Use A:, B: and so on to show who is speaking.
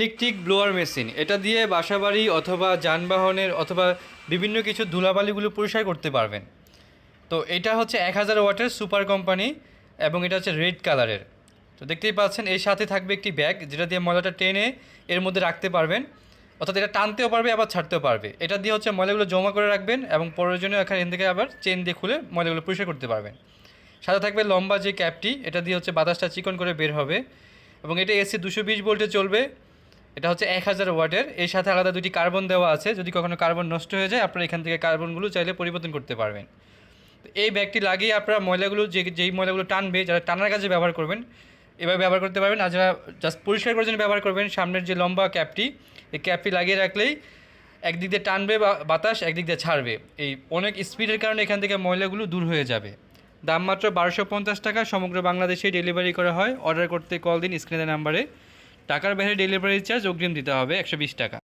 A: Electric blower machine. এটা দিয়ে বাসাবাড়ি অথবা যানবাহনের অথবা বিভিন্ন কিছু ধুলাবালিগুলো পরিষ্কার করতে পারবেন। তো এটা হচ্ছে এক হাজার ওয়াটের সুপার কোম্পানি এবং এটা হচ্ছে রেড কালারের। তো দেখতেই পাচ্ছেন, এর সাথে থাকবে একটি ব্যাগ, যেটা দিয়ে ময়লাটা টেনে এর মধ্যে রাখতে পারবেন। অর্থাৎ এটা টানতেও পারবে, আবার ছাড়তেও পারবে। এটা দিয়ে হচ্ছে ময়লাগুলো জমা করে রাখবেন এবং প্রয়োজনীয় এখানে এখান থেকে আবার চেন দিয়ে খুলে ময়লাগুলো পরিষ্কার করতে পারবেন। সাথে থাকবে লম্বা যে ক্যাপটি, এটা দিয়ে হচ্ছে বাতাসটা চিকন করে বের হবে। এবং এটা এসি দুশো বিশ ভোল্টে চলবে। এটা হচ্ছে এক হাজার ওয়াটের। এর সাথে আলাদা দুটি কার্বন দেওয়া আছে। যদি কখনো কার্বন নষ্ট হয়ে যায়, আপনারা এখান থেকে কার্বনগুলো চাইলে পরিবর্তন করতে পারবেন। এই ব্যাগটি লাগিয়ে আপনারা ময়লাগুলো যে, যেই ময়লাগুলো টানবে, যারা টানার কাজে ব্যবহার করবেন, এভাবে ব্যবহার করতে পারবেন। আর যারা জাস্ট পরিষ্কার করার জন্য ব্যবহার করবেন, সামনের যে লম্বা ক্যাপটি, এই ক্যাপটি লাগিয়ে রাখলেই একদিক দিয়ে টানবে বা, বাতাস, একদিক দিয়ে ছাড়বে। এই অনেক স্পিডের কারণে এখান থেকে ময়লাগুলো দূর হয়ে যাবে। দাম মাত্র বারোশো টাকা। সমগ্র বাংলাদেশে ডেলিভারি করা হয়। অর্ডার করতে কল দিন স্ক্রিনের নাম্বারে টাকার বাইরে ডেলিভারি চার্জ অগ্রিম দিতে হবে একশো বিশ টাকা।